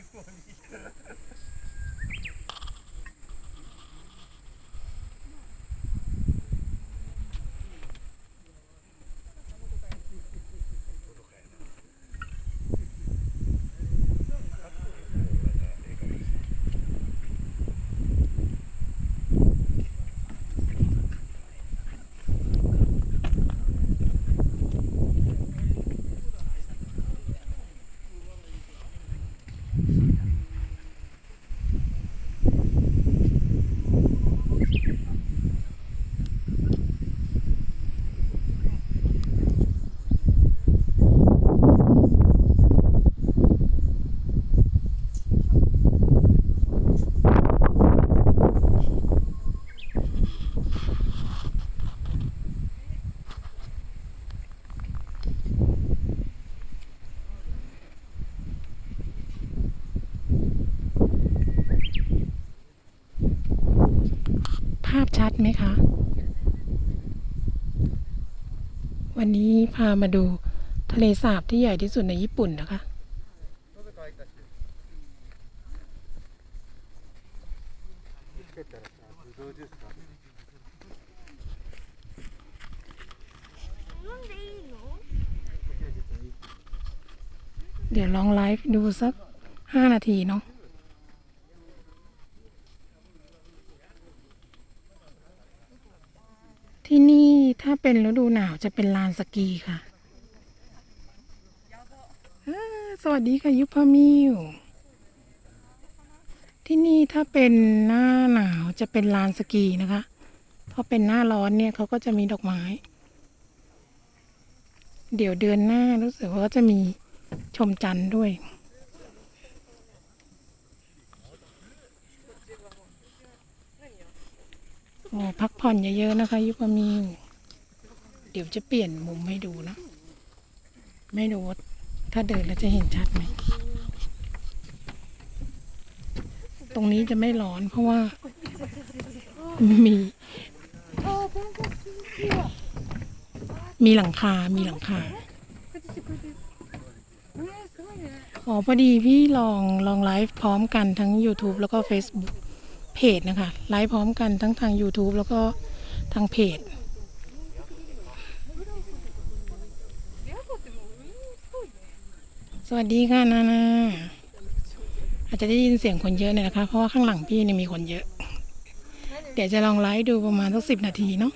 funny. ชัดไหมคะ วันนี้พามาดูทะเลสาบที่ใหญ่ที่สุดในญี่ปุ่นนะคะ เดี๋ยวลองไลฟ์ดูสักห้านาทีเนาะาเป็นฤดูหนาวจะเป็นลานสกีค่ะ สวัสดีค่ะยุพมิวที่นี่ถ้าเป็นหน้าหนาวจะเป็นลานสกีนะคะ พอเป็นหน้าร้อนเนี่ยเขาก็จะมีดอกไม้ เดี๋ยวเดือนหน้ารู้สึกว่าจะมีชมจันทร์ด้วยโอ้พักผ่อนเยอะๆนะคะ ยุพมิว เดี๋ยวจะเปลี่ยนมุมให้ดูนะ ไม่รู้ว่าถ้าเดินแล้วจะเห็นชัดไหม ตรงนี้จะไม่ร้อนเพราะว่า มี มีหลังคา มีหลังคา อ๋อพอดีพี่ลองลองไลฟ์พร้อมกันทั้ง YouTube แล้วก็ Facebook เพจนะคะ ไลฟ์พร้อมกันทั้งทาง YouTube แล้วก็ทางเพจ วัสดีค่ะนานาอาจจะได้ยินเสียงคนเยอะเนี่ยนะคะ เพราะว่าข้างหลังพี่เนี่ยมีคนเยอะ เดี๋ยวจะลองไลฟ์ดูประมาณสักสิบนาทีเนาะ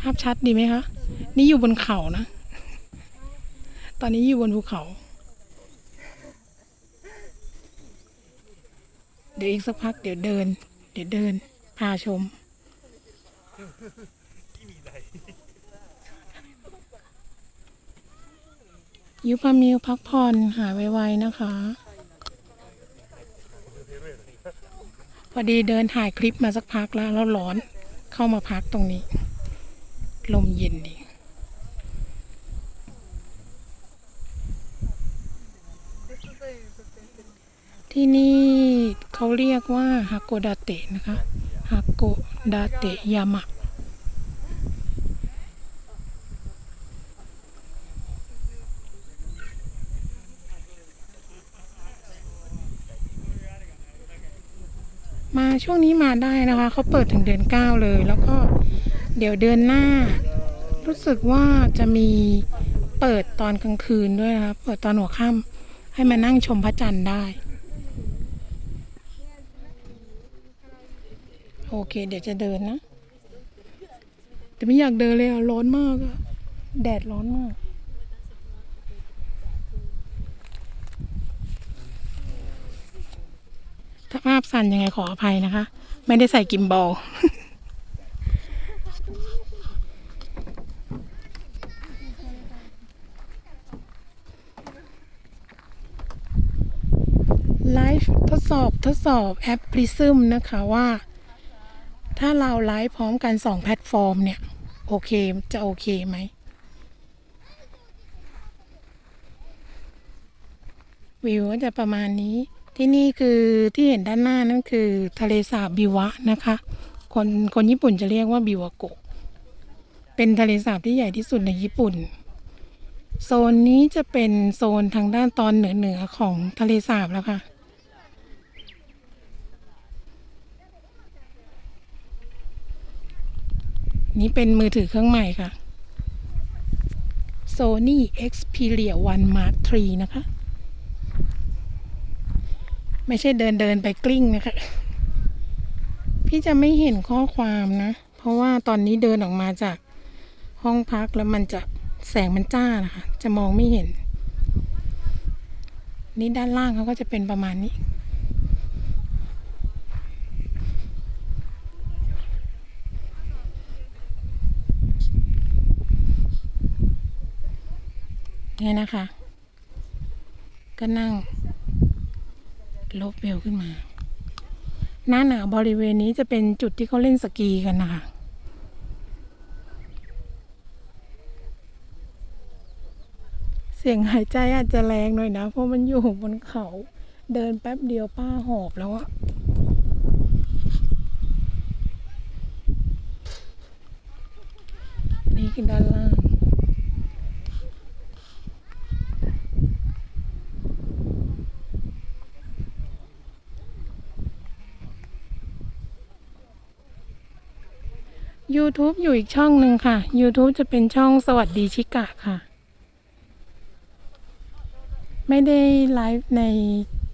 ภาพชัดดีไหมคะ นี่อยู่บนเขานะ ตอนนี้อยู่บนภูเขา เดี๋ยวอีกสักพักเดี๋ยวเดิน เดี๋ยวเดิน พาชม ยุพามิวพักผ่อนหายไวๆนะคะ พอดีเดินถ่ายคลิปมาสักพักแล้วแล้วร้อนเข้ามาพักตรงนี้ ลมเย็นดีที่นี่เขาเรียกว่าฮากโกดาเตะนะคะฮากโกดาเตะยามะ ช่วงนี้มาได้นะคะเขาเปิดถึงเดือนเก้าเลย แล้วก็เดี๋ยวเดือนหน้า รู้สึกว่าจะมีเปิดตอนกลางคืนด้วยนะคะเปิดตอนหัวค่ำให้มานั่งชมพระจันทร์ได้ โอเค เดี๋ยวจะเดินนะ แต่ไม่อยากเดินเลยอะร้อนมากอะแดดร้อนมาก ถ้าภาพสั่นยังไงขออภัยนะคะ ไม่ได้ใส่กิมบอลไลฟ์ทดสอบทดสอบแอป Prism นะคะว่า ถ้าเราไลฟ์พร้อมกันสองแพลตฟอร์มเนี่ย โอเค จะโอเคไหมวิวก็จะประมาณนี้ ที่นี่คือที่เห็นด้านหน้านั่นคือทะเลสาบบิวะนะคะ คนคนญี่ปุ่นจะเรียกว่าบิวะโกะเป็นทะเลสาบที่ใหญ่ที่สุดในญี่ปุ่น โซนนี้จะเป็นโซนทางด้านตอนเหนือเหนือของทะเลสาบแล้วค่ะนี่เป็นมือถือเครื่องใหม่ค่ะ Sony Xperia 1 Mark III นะคะ ไม่ใช่เดินเดินไปกลิ้งนะคะ พี่จะไม่เห็นข้อความนะ เพราะว่าตอนนี้เดินออกมาจากห้องพักแล้วมันจะแสงมันจ้านะคะ จะมองไม่เห็น นี่ด้านล่างเขาก็จะเป็นประมาณนี้ นี่นะคะ ก็นั่ง ลบเวลขึ้นมา หน้าหนาวบริเวณนี้จะเป็นจุดที่เขาเล่นสกีกันนะคะเสียงหายใจอาจจะแรงหน่อยนะ เพราะมันอยู่บนเขา เดินแป๊บเดียวป้าหอบแล้วอะนี่คือด้านล่าง YouTube อยู่อีกช่องหนึ่งค่ะ YouTube จะเป็นช่องสวัสดีชิกะค่ะ ไม่ได้ไลฟ์ใน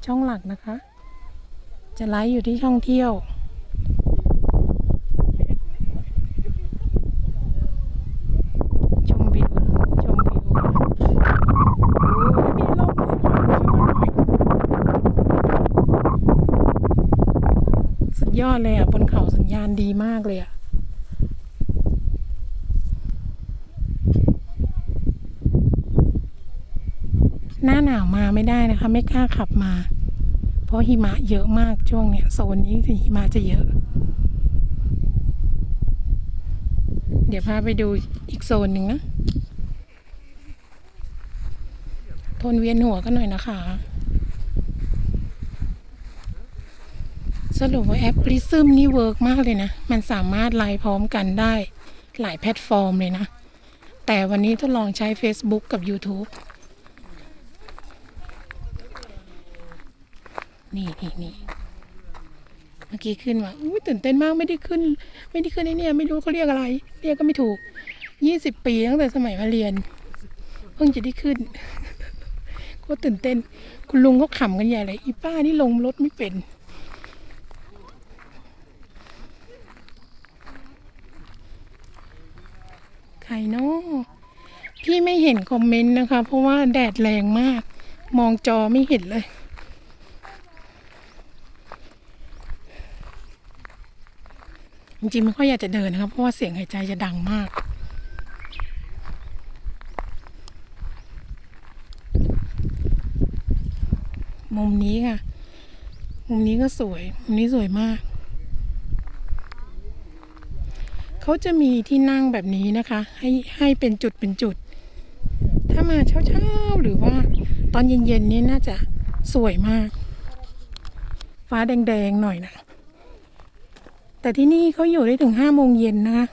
ช่องหลักนะคะ จะไลฟ์อยู่ที่ช่องเที่ยว ชมวิว ชมวิวสุดยอดเลยอะ บนเขาสัญญาณดีมากเลยอะ หน้าหนาวมาไม่ได้นะคะ ไม่กล้าขับมา เพราะหิมะเยอะมากช่วงเนี้ยโซนนี้หิมะจะเยอะ เดี๋ยวพาไปดูอีกโซนหนึ่งนะ ทนเวียนหัวกันหน่อยนะคะ สรุปว่าแอป Prism นี่เวิร์กมากเลยนะ มันสามารถไลน์พร้อมกันได้หลายแพลตฟอร์มเลยนะ แต่วันนี้ทดลองใช้ Facebook กับ YouTube นี่นี่นี่เมื่อกี้ขึ้นมาอุ้ยตื่นเต้นมากไม่ได้ขึ้น ไม่ได้ขึ้นไอ้เนี่ย ไม่รู้เขาเรียกอะไร เรียกก็ไม่ถูกยี่สิบปีตั้งแต่สมัยมาเรียน เพิ่งจะได้ขึ้นก็ตื่นเต้น คุณลุงเขาขำกันใหญ่เลยอีป้านี่ลงรถไม่เป็นใครเนาะพี่ไม่เห็นคอมเมนต์นะคะ เพราะว่าแดดแรงมาก มองจอไม่เห็นเลย จริงๆไม่ค่อยอยากจะเดินนะครับ เพราะว่าเสียงหายใจจะดังมาก มุมนี้ค่ะ มุมนี้ก็สวย มุมนี้สวยมาก เขาจะมีที่นั่งแบบนี้นะคะ ให้ให้เป็นจุดเป็นจุด ถ้ามาเช้าๆหรือว่าตอนเย็นๆนี่น่าจะสวยมาก ฟ้าแดงๆหน่อยนะ แต่ที่นี่เขาอยู่ได้ถึงห้าโมงเย็นนะคะ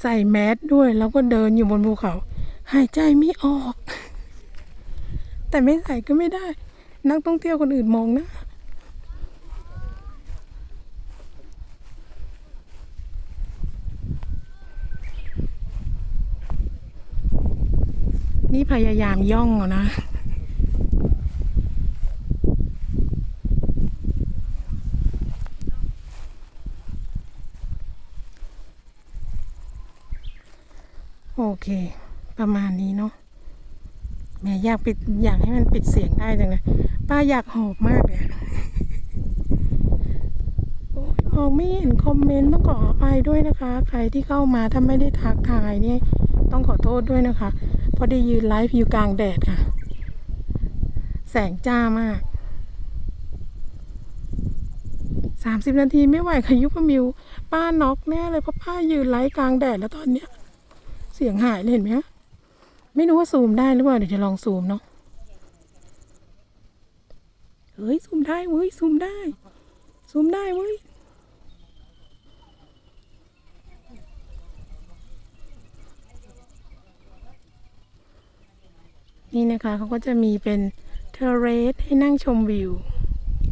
ใส่แมสด้วย แล้วก็เดินอยู่บนภูเขา หายใจไม่ออก แต่ไม่ใส่ก็ไม่ได้ นักท่องเที่ยวคนอื่นมองหนะ นี่พยายามย่องเอานะโอเค ประมาณนี้เนาะแม่อยากปิดอยากให้มันปิดเสียงได้จังเลยป้าอยากหอบมากเลยอะโอ้ยมองไม่เห็นคอมเมนต์ต้องขออภัยด้วยนะคะ ใครที่เข้ามาถ้าไม่ได้ทักทายเนี่ยต้องขอโทษด้วยนะคะ พราะได้ยืนไลฟ์อยู่กลางแดดค่ะ แสงจ้ามากสามสิบนาทีไม่ไหวค่ะยุพมิว ป้าน็อกแน่เลยเพราะป้ายืนไลฟ์กลางแดดแล้วตอนเนี้ย เสียงหายเลยเห็นไหมไม่รู้ว่าซูมได้หรือเปล่าเดี๋ยวจะลองซูมเนาะเฮ้ยซูมได้เว้ยซูมได้ซูมได้เว้ย นี่นะคะเขาก็จะมีเป็นเทเรสให้นั่งชมวิว